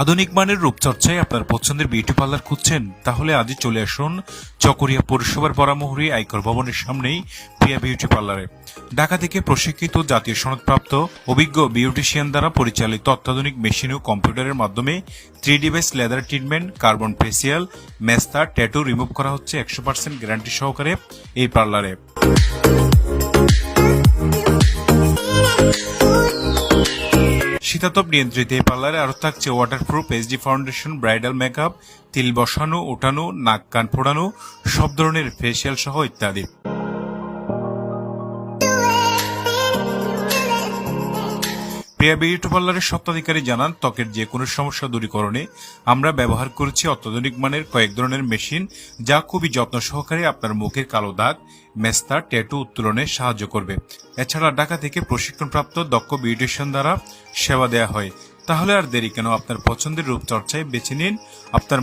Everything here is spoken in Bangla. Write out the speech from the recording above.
আধুনিক মানের রূপচর্চায় আপনার পছন্দের বিউটি পার্লার খুঁজছেন, তাহলে আজই চলে আসুন চকরিয়া পৌরসভার বরামহুরি আয়কর ভবনের সামনেই প্রিয়া বিউটি পার্লারে। ঢাকা থেকে প্রশিক্ষিত জাতীয় সনদপ্রাপ্ত, অভিজ্ঞ বিউটিশিয়ান দ্বারা পরিচালিত অত্যাধুনিক মেশিন ও কম্পিউটারের মাধ্যমে three D base leather treatment, carbon facial, মেস্তা, ট্যাটু রিমুভ করা হচ্ছে একশো পার্সেন্ট গ্যারান্টি সহকারে এই পার্লারে। শীতাতপ নিয়ন্ত্রিত এই পার্লারে আরও থাকছে waterproof D foundation bridal makeup তিল বসানো, ওঠানো, নাক কান ফোড়ানো, সব ধরনের ফেসিয়াল সহ ইত্যাদি। প্রিয়া বিউটি পার্লারের স্বত্বাধিকারী জানান, ত্বকের যে কোনো সমস্যা দূরীকরণে আমরা ব্যবহার করেছি অত্যাধুনিক মানের কয়েক ধরনের মেশিন যা খুবই যত্ন সহকারে আপনার মুখের কালো দাগ, মেস্তা, ট্যাটু উত্তোলনে সাহায্য করবে। এছাড়া ঢাকা থেকে প্রশিক্ষণপ্রাপ্ত দক্ষ বিউটিশিয়ান দ্বারা সেবা দেওয়া হয়। তাহলে আর দেরি কেন? আপনার পছন্দের রূপচর্চায় বেছে নিন। আপনার